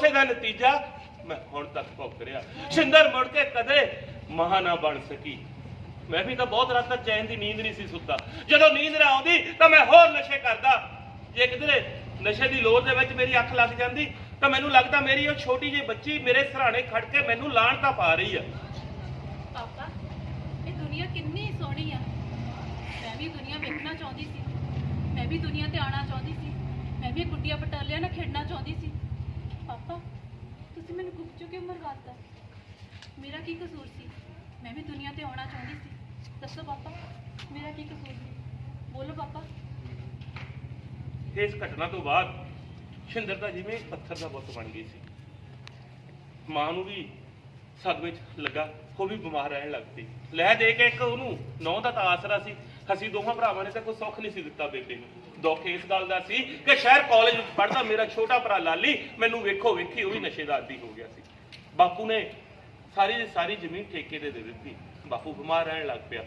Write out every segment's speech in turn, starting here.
ਉਸੇ ਦਾ ਨਤੀਜਾ ਮੈਂ ਹੁਣ ਤੱਕ ਭੁਗਤ ਰਿਹਾ। ਸ਼ਿੰਦਰ ਮੁੜ ਕੇ ਕਦੇ ਮਹਾ ਨਾ ਬਣ ਸਕੀ। ਮੈਂ ਵੀ ਤਾਂ ਬਹੁਤ ਰਾਤਾਂ ਚੈਨ ਦੀ ਨੀਂਦ ਨਹੀਂ ਸੀ ਸੁੱਤਾ। ਜਦੋਂ ਨੀਂਦ ਨਾ ਆਉਂਦੀ ਤਾਂ ਮੈਂ ਹੋਰ ਨਸ਼ੇ ਕਰਦਾ। ਜੇ ਕਿਧਰੇ ਨਸ਼ੇ ਦੀ ਲੋਰ ਦੇ ਵਿੱਚ ਮੇਰੀ ਅੱਖ ਲੱਗ ਜਾਂਦੀ, ਤਾਂ ਮੈਨੂੰ ਲੱਗਦਾ ਮੇਰੀ ਉਹ ਛੋਟੀ ਜਿਹੀ ਬੱਚੀ ਮੇਰੇ ਸਰਾਣੇ ਖੜ ਕੇ ਮੈਨੂੰ ਲਾਣ ਤਾਂ ਪਾ ਰਹੀ ਆ। ਪਾਪਾ, ਇਹ ਦੁਨੀਆ ਕਿੰਨੀ ਸੋਹਣੀ ਆ। ਮੈਂ ਵੀ ਦੁਨੀਆ ਵੇਖਣਾ ਚਾਹੁੰਦੀ ਸੀ। ਮੈਂ ਵੀ ਦੁਨੀਆ ਤੇ ਆਉਣਾ ਚਾਹੁੰਦੀ ਸੀ। ਮੈਂ ਵੀ ਗੁੱਡੀਆਂ ਪਟਾਲਿਆਂ ਨਾਲ ਖੇਡਣਾ ਚਾਹੁੰਦੀ ਸੀ। ਮੈਨੂੰ ਗੁੱਪ ਚੁੱਕੇ ਮਰਵਾਤਾ ਮੇਰਾ ਕੀ ਕਸੂਰ ਸੀ? ਮੈਂ ਵੀ ਦੁਨੀਆ ਤੇ ਆਉਣਾ ਚਾਹੁੰਦੀ ਸੀ। ਦੱਸੋ ਪਾਪਾ, ਮੇਰਾ ਕੀ ਕਸੂਰ ਸੀ? ਬੋਲੋ ਪਾਪਾ। ਇਸ ਘਟਨਾ ਤੋਂ ਬਾਅਦ ਸ਼ਿੰਦਰ ਤਾਂ ਜਿਵੇਂ ਪੱਥਰ ਦਾ ਬੁੱਤ ਬਣ ਗਈ ਸੀ। ਮਾਂ ਨੂੰ ਵੀ ਸਦਮੇ 'ਚ ਲੱਗਾ, ਉਹ ਵੀ ਬਿਮਾਰ ਰਹਿਣ ਲੱਗ ਪਈ। ਲੈ ਦੇ ਕੇ ਇੱਕ ਉਹਨੂੰ ਨੌ ਦਾ ਤਾਂ ਆਸਰਾ ਸੀ। ਅਸੀਂ ਦੋਹਾਂ ਭਰਾਵਾਂ ਨੇ ਤਾਂ ਕੋਈ ਸੁੱਖ ਨਹੀਂ ਸੀ ਦਿੱਤਾ ਬੇਬੇ ਨੂੰ। ਦੁੱਖ ਇਸ ਗੱਲ ਦਾ ਸੀ ਕਿ ਸ਼ਹਿਰ ਕਾਲਜ ਵਿੱਚ ਪੜ੍ਹਦਾ ਮੇਰਾ ਛੋਟਾ ਭਰਾ ਲਾਲੀ ਮੈਨੂੰ ਵੇਖੋ ਵੇਖੀ ਉਹ ਵੀ ਨਸ਼ੇ ਦਾ ਆਦੀ ਹੋ ਗਿਆ ਸੀ। ਬਾਪੂ ਨੇ ਸਾਰੀ ਦੀ ਸਾਰੀ ਜ਼ਮੀਨ ਠੇਕੇ ਤੇ ਦੇ ਦਿੱਤੀ। ਬਾਪੂ ਬਿਮਾਰ ਰਹਿਣ ਲੱਗ ਪਿਆ।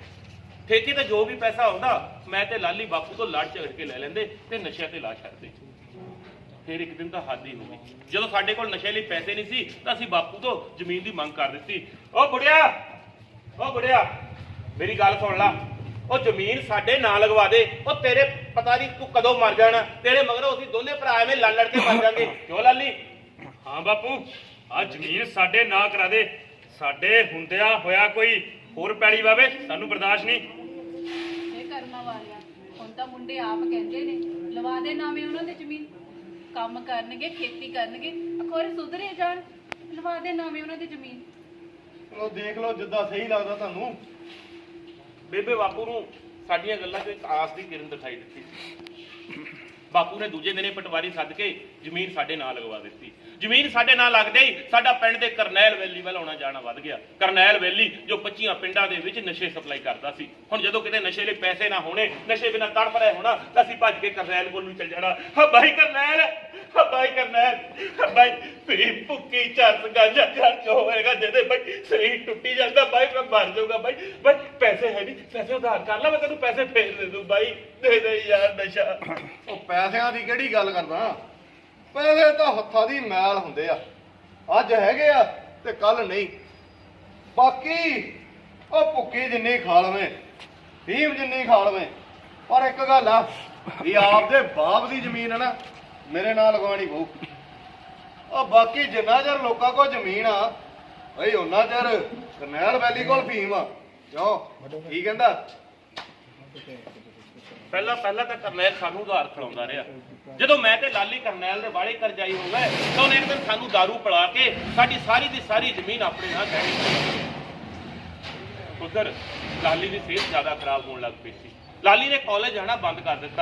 ਠੇਕੇ ਤੇ ਜੋ ਵੀ ਪੈਸਾ ਆਉਂਦਾ, ਮੈਂ ਤੇ ਲਾਲੀ ਬਾਪੂ ਤੋਂ ਲੜ ਝਗੜ ਕੇ ਲੈ ਲੈਂਦੇ ਤੇ ਨਸ਼ਿਆਂ ਤੇ ਲਾ ਛੱਡਦੇ। ਫਿਰ ਇੱਕ ਦਿਨ ਤਾਂ ਹੱਦ ਹੀ ਹੋ ਗਈ। ਜਦੋਂ ਸਾਡੇ ਕੋਲ ਨਸ਼ੇ ਲਈ ਪੈਸੇ ਨਹੀਂ ਸੀ, ਤਾਂ ਅਸੀਂ ਬਾਪੂ ਤੋਂ ਜ਼ਮੀਨ ਦੀ ਮੰਗ ਕਰ ਦਿੱਤੀ। ਓ ਬੁੜਿਆ ਓ ਬੁੜਿਆ, ਮੇਰੀ ਗੱਲ ਸੁਣ ਲੈ। ਉਹ ਜ਼ਮੀਨ ਸਾਡੇ ਨਾਂ ਲਗਵਾ ਦੇ। ਉਹ ਤੇਰੇ ਪਤਾ ਨਹੀਂ ਤੂੰ ਕਦੋਂ ਮਰ ਜਾਣਾ। ਤੇਰੇ ਮਗਰੋਂ ਅਸੀਂ ਦੋਨੇ ਭਰਾ ਐਵੇਂ ਲੜ ਲੜ ਕੇ ਮਰ ਜਾਾਂਗੇ ਕਿਉਂ ਲਾਲੀ? ਹਾਂ ਬਾਪੂ ਆ ਜ਼ਮੀਨ ਸਾਡੇ ਨਾਂ ਕਰਾ ਦੇ। ਸਾਡੇ ਹੁੰਦਿਆਂ ਹੋਇਆ ਕੋਈ ਹੋਰ ਪੈਲੀ ਵਾਵੇ ਸਾਨੂੰ ਬਰਦਾਸ਼ਤ ਨਹੀਂ। ਇਹ ਕਰਮਾਂ ਵਾਲਿਆ। ਹੁਣ ਤਾਂ ਮੁੰਡੇ ਆਪ ਕਹਿੰਦੇ ਨੇ ਲਵਾ ਦੇ ਨਾਵੇਂ ਉਹਨਾਂ ਦੇ ਜ਼ਮੀਨ। ਕੰਮ ਕਰਨਗੇ ਖੇਤੀ ਕਰਨਗੇ ਅਖੋਰੇ ਸੁਧਰੇ ਜਾਣ। ਲਵਾ ਦੇ ਨਾਵੇਂ ਉਹਨਾਂ ਦੀ ਜ਼ਮੀਨ। ਚਲੋ ਦੇਖ ਲਓ ਜਿੱਦਾਂ ਸਹੀ ਲੱਗਦਾ ਤੁਹਾਨੂੰ। ਬੇਬੇ ਬਾਪੂ ਨੂੰ ਸਾਡੀਆਂ ਗੱਲਾਂ 'ਚ ਇੱਕ ਆਸ ਦੀ ਕਿਰਨ ਦਿਖਾਈ ਦਿੱਤੀ ਸੀ। ਬਾਪੂ ਨੇ ਦੂਜੇ ਦਿਨੇ ਪਟਵਾਰੀ ਸੱਦ ਕੇ ਜ਼ਮੀਨ ਸਾਡੇ ਨਾਂ ਲਗਵਾ ਦਿੱਤੀ। ਜ਼ਮੀਨ ਸਾਡੇ ਨਾਂ ਲੱਗਦੇ ਹੀ ਸਾਡਾ ਪਿੰਡ ਦੇ ਕਰਨੈਲ ਵੈਲੀ ਵੱਲ ਆਉਣਾ ਜਾਣਾ ਵੱਧ ਗਿਆ। ਕਰਨੈਲ ਵੈਲੀ ਜੋ 25 ਪਿੰਡਾਂ ਦੇ ਵਿੱਚ ਨਸ਼ੇ ਸਪਲਾਈ ਕਰਦਾ ਸੀ। ਹੁਣ ਜਦੋਂ ਕਿਤੇ ਨਸ਼ੇ ਲਈ ਪੈਸੇ ਨਾ ਹੋਣੇ, ਨਸ਼ੇ ਬਿਨਾਂ ਤੜਫ ਰਹੇ ਹੋਣਾ, ਤਾਂ ਅਸੀਂ ਭੱਜ ਕੇ ਕਰਨੈਲ ਕੋਲ ਨੂੰ ਚੱਲ ਜਾਣਾ। ਹਾਂ ਬਾਈ ਕਰਨੈਲ, ਹਾਂ ਬਾਈ ਕਰਨੈਲ ਬਾਈ ਵੀ ਭੁੱਕੀ ਚਰਸ ਗਾਂਜਾ ਜੜ ਹੋਵੇਗਾ ਜਿਹਦੇ ਬਾਈ ਸਰੀਰ ਟੁੱਟੀ ਜਾਂਦਾ ਬਾਈ, ਮੈਂ ਮਰ ਜਾਊਗਾ ਬਾਈ। ਬਾਈ, ਪੈਸੇ ਹੈ ਨਹੀਂ, ਪੈਸੇ ਉਧਾਰ ਕਰ ਲੈ, ਮੈਂ ਤੈਨੂੰ ਪੈਸੇ ਫੇਰ ਦੇ ਦੂੰ ਬਾਈ। ਦੇ ਦੇ ਯਾਰ ਨਸ਼ਾ। ਉਹ ਪੈਸਿਆਂ ਦੀ ਕਿਹੜੀ ਗੱਲ ਕਰਦਾ? ਪੈਸੇ ਤਾਂ ਹੱਥਾਂ ਦੀ ਮੈਲ ਹੁੰਦੇ ਆ। ਅੱਜ ਹੈਗੇ ਆ ਤੇ ਕੱਲ ਨਹੀਂ। ਬਾਕੀ ਉਹ ਭੁੱਕੀ ਜਿੰਨੀ ਖਾ ਲਵੇਂ, ਭੀਮ ਜਿੰਨੀ ਖਾ ਲਵੇਂ, ਪਰ ਇੱਕ ਗੱਲ ਆ, ਵੀ ਆਪਦੇ ਬਾਪ ਦੀ ਜ਼ਮੀਨ ਹੈ ਨਾ, ਮੇਰੇ ਨਾਲ ਲਗਵਾਣੀ ਪਊ। ਉਹ ਬਾਕੀ ਜਿੰਨਾ ਚਿਰ ਲੋਕਾਂ ਕੋਲ ਜ਼ਮੀਨ ਆ, ਬਈ ਉਹਨਾਂ ਚਿਰ ਕਰਨੈਲ ਵੈਲੀ ਕੋਲ ਭੀਮ ਆ। ਕਿਉਂ? ਕੀ ਕਹਿੰਦਾ? ਪਹਿਲਾਂ ਪਹਿਲਾਂ ਤਾਂ ਕਰਨੈਲ ਸਾਨੂੰ ਉਧਾਰ ਖਿਲਾਉਂਦਾ ਰਿਹਾ। ਜਦੋਂ ਮੈਂ ਤੇ ਲਾਲੀ ਕਰਨੈਲ ਦੇ ਵਾਲੇ ਕਰਜਾਈ ਹੋ ਗਏ, ਤਾਂ ਉਹਨੇ ਇੱਕ ਦਿਨ ਸਾਨੂੰ दारू ਪਿਲਾ ਕੇ ਸਾਡੀ ਸਾਰੀ ਦੀ ਸਾਰੀ ਜ਼ਮੀਨ ਆਪਣੇ ਨਾਲ ਕਹਿ ਦਿੱਤੀ ਉਧਰ ਲਾਲੀ ਦੀ ਸਿਹਤ ਜ਼ਿਆਦਾ ਖਰਾਬ ਹੋਣ ਲੱਗ ਪਈ ਸੀ। ਲਾਲੀ ਨੇ ਕਾਲਜ ਜਾਣਾ ਬੰਦ ਕਰ ਦਿੱਤਾ।